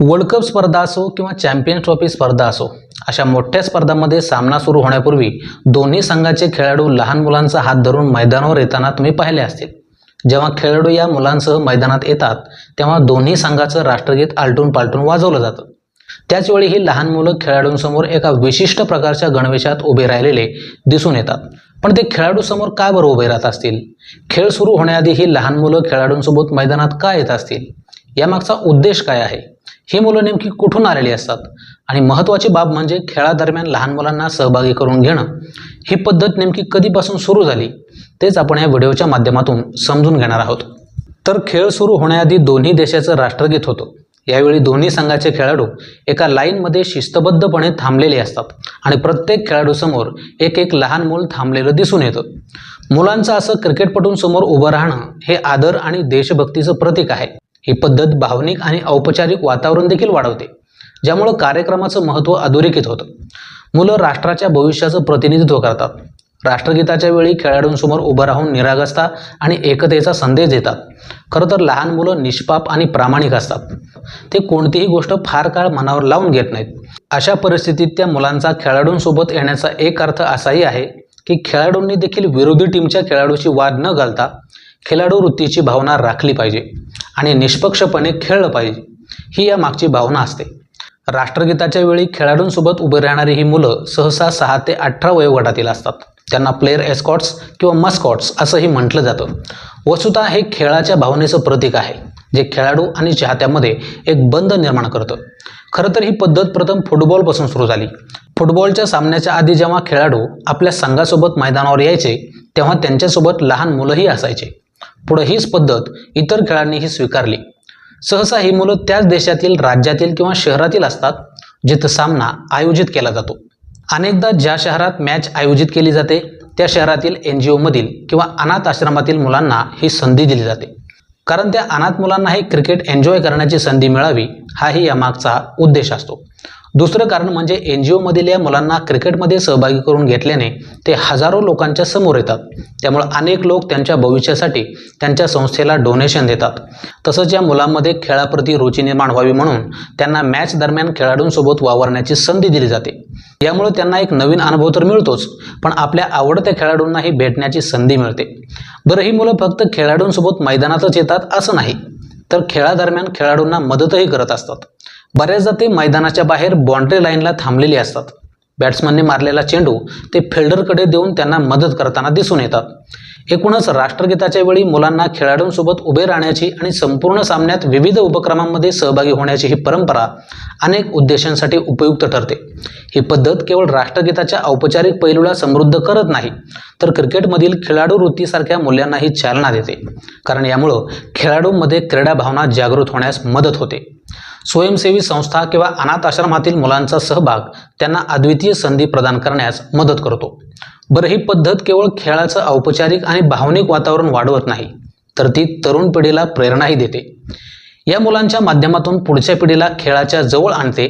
World cup स्पर्धा असो किंवा चॅम्पियन्स ट्रॉफी स्पर्धा असो अशा मोठ्या स्पर्धांमध्ये सामना सुरू होण्यापूर्वी दोन्ही संघाचे खेळाडू लहान मुलांचा हात धरून मैदानावर येताना तुम्ही पाहिले असतील. जेव्हा खेळाडू या मुलांसह मैदानात येतात तेव्हा दोन्ही संघाचं राष्ट्रगीत आलटून पालटून वाजवलं जातं. त्याचवेळी ही लहान मुलं खेळाडूंसमोर एका विशिष्ट प्रकारच्या गणवेशात उभे राहिलेले दिसून येतात. पण ते खेळाडूसमोर का बरं उभे राहत असतील? खेळ सुरू होण्याआधी ही लहान मुलं खेळाडूंसोबत मैदानात का येत असतील? यामागचा उद्देश काय आहे? ही मुलं नेमकी कुठून आलेली असतात? आणि महत्त्वाची बाब म्हणजे खेळादरम्यान लहान मुलांना सहभागी करून घेणं. ही पद्धत नेमकी कधीपासून सुरू झाली? तेच आपण या व्हिडिओच्या माध्यमातून समजून घेणार आहोत. तर खेळ सुरू होण्याआधी दोन्ही देशाचं राष्ट्रगीत होतं. यावेळी दोन्ही संघाचे खेळाडू एका लाईनमध्ये शिस्तबद्धपणे थांबलेले असतात आणि प्रत्येक खेळाडूसमोर एक एक लहान मूल थांबलेलं दिसून येतं. मुलांचं असं क्रिकेटपटूंसमोर उभं राहणं हे आदर आणि देशभक्तीचं प्रतीक आहे. ही पद्धत भावनिक आणि औपचारिक वातावरण देखील वाढवते ज्यामुळं कार्यक्रमाचं महत्त्व अधोरेखित होतं. मुलं राष्ट्राच्या भविष्याचं प्रतिनिधित्व करतात. राष्ट्रगीताच्या वेळी खेळाडूंसमोर उभं राहून निरागसता आणि एकतेचा संदेश देतात. खरं तर लहान मुलं निष्पाप आणि प्रामाणिक असतात. ते कोणतीही गोष्ट फार काळ मनावर लावून घेत नाहीत. अशा परिस्थितीत त्या मुलांचा खेळाडूंसोबत येण्याचा एक अर्थ असाही आहे की खेळाडूंनी देखील विरोधी टीमच्या खेळाडूची वाद न घालता खेळाडू वृत्तीची भावना राखली पाहिजे. आणि निष्पक्षपणे खेळलं पाहिजे ही या मागची भावना असते. राष्ट्रगीताच्या वेळी खेळाडूंसोबत उभे राहणारी ही मुलं सहसा सहा ते अठरा वयोगटातील असतात. त्यांना प्लेअर एस्कॉट्स किंवा मस्कॉट्स असंही म्हटलं जातं. वस्तुतः हे खेळाच्या भावनेचं प्रतीक आहे जे खेळाडू आणि चाहत्यामध्ये एक बंध निर्माण करतं. खरं तर ही पद्धत प्रथम फुटबॉलपासून सुरू झाली. फुटबॉलच्या सामन्याच्या आधी जेव्हा खेळाडू आपल्या संघासोबत मैदानावर यायचे तेव्हा त्यांच्यासोबत लहान मुलंही असायचे. पुढे हीच पद्धत इतर खेळांनीही स्वीकारली. सहसा ही मुलं त्याच देशातील राज्यातील किंवा शहरातील असतात जिथं सामना आयोजित केला जातो. अनेकदा ज्या शहरात मॅच आयोजित केली जाते त्या शहरातील एन जी ओमधील किंवा अनाथ आश्रमातील मुलांना ही संधी दिली जाते. कारण त्या अनाथ मुलांनाही क्रिकेट एन्जॉय करण्याची संधी मिळावी हाही यामागचा उद्देश असतो. दुसरं कारण म्हणजे एन जी ओमधील या मुलांना क्रिकेटमध्ये सहभागी करून घेतल्याने ते हजारो लोकांच्या समोर येतात. त्यामुळे अनेक लोक त्यांच्या भविष्यासाठी त्यांच्या संस्थेला डोनेशन देतात. तसंच या मुलांमध्ये खेळाप्रती रुची निर्माण व्हावी म्हणून त्यांना मॅच दरम्यान खेळाडूंसोबत वावरण्याची संधी दिली जाते. यामुळे त्यांना एक नवीन अनुभव तर मिळतोच पण आपल्या आवडत्या खेळाडूंनाही भेटण्याची संधी मिळते. बरं ही मुलं फक्त खेळाडूंसोबत मैदानातच येतात असं नाही तर खेळादरम्यान खेळाडूंना मदतही करत असतात. बऱ्याचदा ते मैदानाच्या बाहेर बाउंड्री लाईनला थांबलेले असतात. बॅट्समनने मारलेला चेंडू ते फिल्डरकडे देऊन त्यांना मदत करताना दिसून येतात. एकूणच राष्ट्रगीताच्या वेळी मुलांना खेळाडूंसोबत उभे राहण्याची आणि संपूर्ण सामन्यात विविध उपक्रमांमध्ये सहभागी होण्याची ही परंपरा अनेक उद्देशांसाठी उपयुक्त ठरते. ही पद्धत केवळ राष्ट्रगीताच्या औपचारिक पैलूला समृद्ध करत नाही तर क्रिकेटमधील खेळाडू वृत्तीसारख्या मूल्यांनाही चालना देते. कारण यामुळं खेळाडूंमध्ये क्रीडा भावना जागृत होण्यास मदत होते. स्वयंसेवी संस्था किंवा अनाथ आश्रमातील मुलांचा सहभाग त्यांना अद्वितीय संधी प्रदान करण्यास मदत करतो. बरं ही पद्धत केवळ खेळाचं औपचारिक आणि भावनिक वातावरण वाढवत नाही तर ती तरुण पिढीला प्रेरणाही देते. या मुलांच्या माध्यमातून पुढच्या पिढीला खेळाच्या जवळ आणते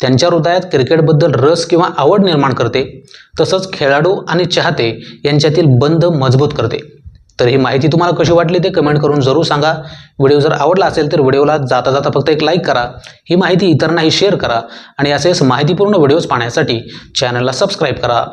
त्यांच्या हृदयात क्रिकेटबद्दल रस किंवा आवड निर्माण करते तसंच खेळाडू आणि चाहते यांच्यातील बंध मजबूत करते. तर ही माहिती तुम्हाला कशी वाटली ते कमेंट करून जरूर सांगा. व्हिडिओ जर आवडला असेल तर व्हिडिओला जाता जाता फक्त एक लाईक करा. ही माहिती इतरांनाही शेअर करा आणि असेच माहितीपूर्ण व्हिडिओज पाहण्यासाठी चॅनलला सबस्क्राईब करा.